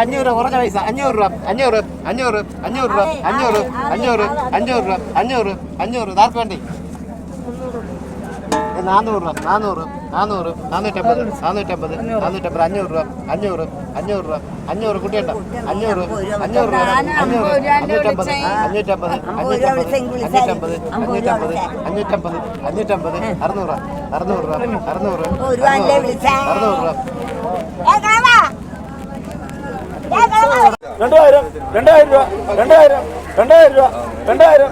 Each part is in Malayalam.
അഞ്ഞൂറ് കുറഞ്ഞ പൈസ. അഞ്ഞൂറ് രൂപ അഞ്ഞൂറ് അഞ്ഞൂറ് അഞ്ഞൂറ് രൂപ അഞ്ഞൂറ് അഞ്ഞൂറ് അഞ്ഞൂറ് രൂപ അഞ്ഞൂറ് അഞ്ഞൂറ്. അഞ്ഞൂറ് വേണ്ടി? ഏ, നാനൂറ് രൂപ നാനൂറ് നാനൂറ് നാനൂറ്റമ്പത് നാനൂറ്റമ്പത് നാനൂറ്റമ്പത് അഞ്ഞൂറ് രൂപ അഞ്ഞൂറ് അഞ്ഞൂറ് രൂപ അഞ്ഞൂറ് കുട്ടിയുണ്ടോ അഞ്ഞൂറ് അഞ്ഞൂറ് രൂപ അഞ്ഞൂറ് അഞ്ഞൂറ്റമ്പത് അഞ്ഞൂറ്റമ്പത് അഞ്ഞൂറ്റമ്പത് അഞ്ഞൂറ്റമ്പത് അഞ്ഞൂറ്റമ്പത് അഞ്ഞൂറ്റമ്പത് അഞ്ഞൂറ്റമ്പത് അറുന്നൂറ് അറുന്നൂറ് രൂപ അറുന്നൂറ് അറുന്നൂറ് രൂപ. രണ്ടായിരം രണ്ടായിരം രൂപ രണ്ടായിരം രണ്ടായിരം രൂപ രണ്ടായിരം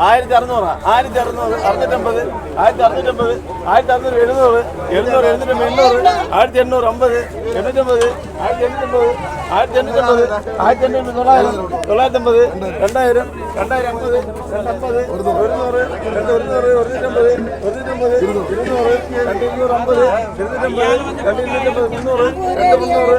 ആയിരത്തി അറുന്നൂറ് ആയിരത്തി അറുന്നൂറ് അറുന്നൂറ്റമ്പത് ആയിരത്തി അറുന്നൂറ്റമ്പത് ആയിരത്തി അറുന്നൂറ് എഴുന്നൂറ് എഴുന്നൂറ് എഴുന്നൂറ്റമ്പത് എണ്ണൂറ് ആയിരത്തി എണ്ണൂറ് അമ്പത് എണ്ണൂറ്റമ്പത് ആയിരത്തി എണ്ണൂറ്റമ്പത് ആയിരത്തി എണ്ണൂറ്റമ്പത് ആയിരത്തി എണ്ണൂറ്റി തൊള്ളായിരം തൊള്ളായിരത്തമ്പത് രണ്ടായിരം രണ്ടായിരം അമ്പത് രണ്ടമ്പത് ഒരുന്നൂറ് രണ്ട് ഒരുന്നൂറ് ഒരുന്നൂറ്റമ്പത് ഒരുന്നൂറ്റമ്പത് ഇരുന്നൂറ് രണ്ട് ഇരുന്നൂറ് അമ്പത് ഇരുന്നൂറ്റമ്പത് രണ്ട് ഇരുന്നൂറ്റമ്പത് മുന്നൂറ് രണ്ട് മുന്നൂറ്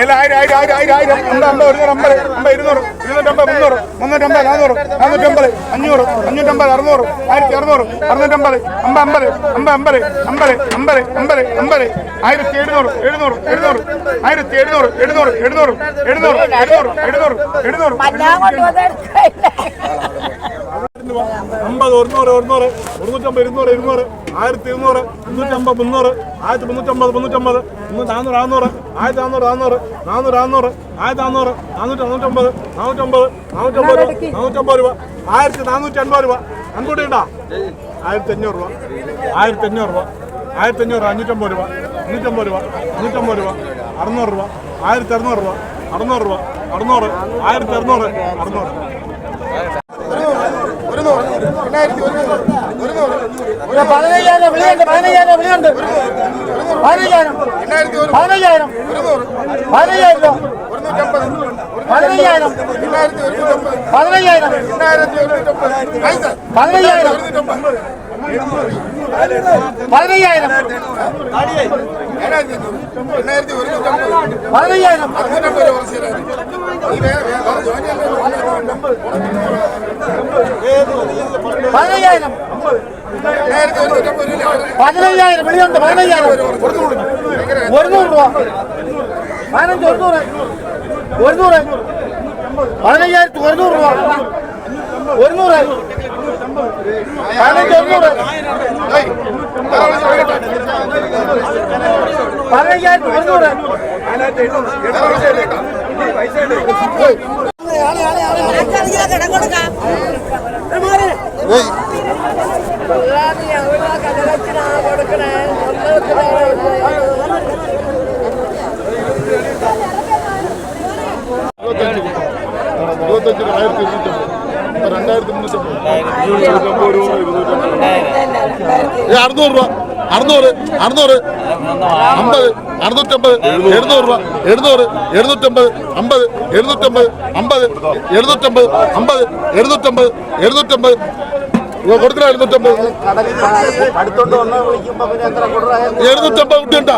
ഏല ആയിരം ആയിരം ആയിരം ആയിരം ആയിരം അമ്പത് അമ്പത് ഒരുന്നൂറ് അമ്പത് അമ്പത് ഇരുന്നൂറ് ഇരുന്നൂറ്റമ്പത് മുന്നൂറ് മുന്നൂറ്റമ്പത് നാനൂറ് നാനൂറ്റമ്പത് അഞ്ഞൂറ് അഞ്ഞൂറ്റമ്പത് അറുന്നൂറ് ആയിരത്തി അറുന്നൂറ് അറുന്നൂറ്റമ്പത് അമ്പത് അമ്പത് അമ്പത് അമ്പത് അമ്പത് അമ്പത് അമ്പത് അമ്പത് ആയിരത്തി എഴുന്നൂറ് എഴുന്നൂറ് അമ്പത് ഒരുന്നൂറ് ഒരുന്നൂറ്. ഒരുന്നൂറ്റമ്പത് ഇരുന്നൂറ് ഇരുന്നൂറ്. ആയിരത്തി ഇരുന്നൂറ് മുന്നൂറ്റമ്പത് മുന്നൂറ്. ആയിരത്തി മുന്നൂറ്റമ്പത് മുന്നൂറ്റമ്പത്. മുന്നൂറ്റി നാനൂറ് നാനൂറ്. ആയിരത്തി നാനൂറ് നാനൂറ്. നാനൂറ് നാനൂറ്. ആയിരത്തി നാനൂറ്. നാനൂറ്റി നാനൂറ്റമ്പത്. നാനൂറ്റമ്പത് നാനൂറ്റമ്പത് രൂപ നാനൂറ്റമ്പത് രൂപ. ആയിരത്തി നാനൂറ്റി അൻപത് രൂപ. അൻകൂട്ടി ഉണ്ടോ? ആയിരത്തി അഞ്ഞൂറ് രൂപ. ആയിരത്തി അഞ്ഞൂറ് രൂപ. ആയിരത്തി അഞ്ഞൂറ് അഞ്ഞൂറ്റമ്പത് രൂപ. അഞ്ഞൂറ്റമ്പത് രൂപ. അഞ്ഞൂറ്റമ്പത് രൂപ. അറുന്നൂറ് രൂപ. ആയിരത്തി അറുന്നൂറ് രൂപ. അറുന്നൂറ് രൂപ. അറുന്നൂറ്. ആയിരത്തി അറുന്നൂറ്. അറുന്നൂറ്. പതിനഞ്ചുണ്ട് പതിനഞ്ചായിരം പതിനഞ്ചായിരം പതിനഞ്ചായിരം രൂപ പതിനയ്യായിരം. പതിനയ്യായിരം. പതിനയ്യായിരം. പതിനയ്യായിരം. പതിനയ്യായിരം. പതിനയ്യായിരം. പതിനയ്യായിരം വിളിയുണ്ട് പതിനയ്യായിരം. ഒരുന്നൂറ് രൂപ. പതിനഞ്ച് ഒരുന്നൂറ്. ഒരുന്നൂറ്. പതിനയ്യായിരത്തി ഒരുന്നൂറ് രൂപ. ഒരുന്നൂറ്. പതിനഞ്ച് ഒരുന്നൂറ്. പതിനയ്യായിരത്തി ഒരുന്നൂറ്. ഇരുപത്തഞ്ചിന് ആയിരത്തി ഇരുന്നൂറ്റമ്പത് இருபத்தஞ்சு ஆயிரத்தி ரெண்டாயிரத்தி முன்னூத்தி ஐம்பது അറുന്നൂറ് അറുന്നൂറ് അമ്പത് അറുന്നൂറ്റമ്പത് എഴുന്നൂറ് രൂപ എഴുന്നൂറ് എഴുന്നൂറ്റമ്പത് അമ്പത് എഴുന്നൂറ്റമ്പത് അമ്പത് എഴുന്നൂറ്റമ്പത് അമ്പത് എഴുന്നൂറ്റമ്പത് എഴുന്നൂറ്റമ്പത്. കൊടുക്കണ എഴുന്നൂറ്റമ്പത്? എഴുന്നൂറ്റമ്പത് കുട്ടിയുണ്ടോ?